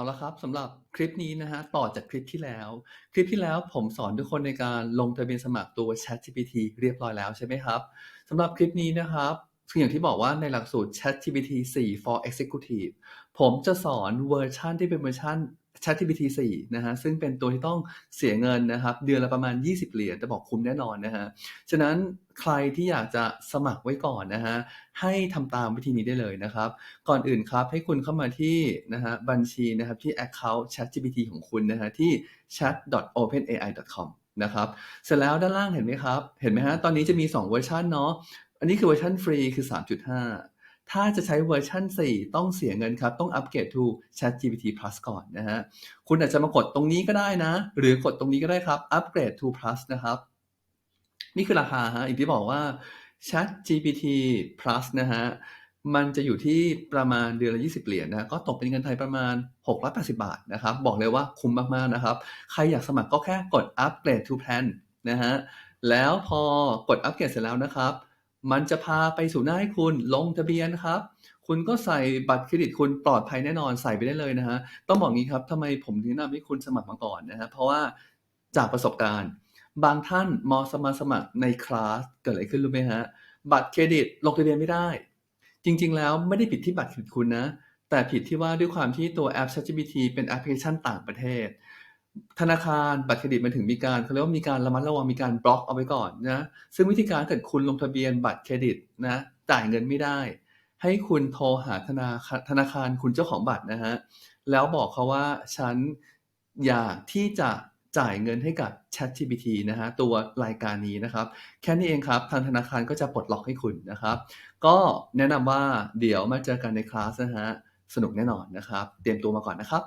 เอาละครับสำหรับคลิปนี้นะฮะต่อจากคลิปที่แล้ว คลิปที่แล้วผมสอนทุกคนในการลงทะเบียนสมัครตัว ChatGPT เรียบร้อยแล้วใช่ไหมครับสำหรับคลิปนี้นะครับ คืออย่างที่บอกว่าในหลักสูตร ChatGPT 4 for Executive ผมจะสอนเวอร์ชันที่เป็นเวอร์ชัน ChatGPT 4นะฮะซึ่งเป็นตัวที่ต้องเสียเงินนะครับ เดือนละประมาณ 20 เหรียญแต่บอกคุ้มแน่นอนนะฮะฉะนั้นใครที่อยากจะสมัครไว้ก่อนนะฮะให้ทำตามวิธีนี้ได้เลยนะครับ ก่อนอื่นครับให้คุณเข้ามาที่นะฮะบัญชีนะครับที่ Account ChatGPT ของคุณนะฮะที่ chat.openai.com นะครับ เสร็จแล้วด้านล่างเห็นไหมครับ เห็นไหมฮะ ตอนนี้จะมี 2 เวอร์ชันเนาะ อันนี้คือเวอร์ชันฟรีคือ 3.5 ถ้าจะใช้เวอร์ชัน4 ต้องเสียเงินครับ ต้องอัปเกรด to ChatGPT Plus ก่อนนะฮะ คุณอาจจะมากดตรงนี้ก็ได้นะ หรือกดตรงนี้ก็ได้ครับ อัปเกรด to Plus นะครับ นี่คือราคาฮะอย่างที่บอกว่า Chat GPT Plus นะฮะ มันจะอยู่ที่ประมาณเดือนละ 20 เหรียญนะก็ตกเป็นเงินไทยประมาณ 680 บาทนะครับ บอกเลยว่าคุ้มมาก ๆ นะครับ ใครอยากสมัครก็แค่กด Upgrade to Plan นะฮะ แล้วพอกดอัปเกรดเสร็จแล้วนะครับ มันจะพาไปสู่หน้าให้คุณลงทะเบียนครับ คุณก็ใส่บัตรเครดิตคุณปลอดภัยแน่นอนใส่ไปได้เลยนะฮะ ต้องบอกงี้ครับทำไมผมถึงแนะนำให้คุณสมัครมาก่อนนะฮะ เพราะว่าจากประสบการณ์ บางท่านมอสมาสมัครในคลาสเกิดอะไรขึ้นรู้ไหมฮะ บัตรเครดิตลงทะเบียนไม่ได้ จริง ๆ แล้วไม่ได้ผิดที่บัตรเครดิตคุณนะ แต่ผิดที่ว่าด้วยความที่ตัวแอป ChatGPT เป็นแอปพลิเคชันต่างประเทศ ธนาคารบัตรเครดิตมันถึงมีการเขาเรียกว่ามีการระมัดระวังมีการบล็อกเอาไว้ก่อนนะซึ่งวิธีการเกิดคุณลงทะเบียนบัตรเครดิตนะจ่ายเงินไม่ได้ ให้คุณโทรหาธนาคารธนาคารคุณเจ้าของบัตรนะฮะแล้วบอกเขาว่าฉันอยากที่จะจ่ายเงินให้กับ ChatGPT นะฮะตัวรายการนี้นะครับ แค่นี้เองครับ ทางธนาคารก็จะปลดล็อกให้คุณนะครับ ก็แนะนำว่าเดี๋ยวมาเจอกันในคลาสนะฮะสนุกแน่นอนนะครับ เตรียมตัวมาก่อนนะครับ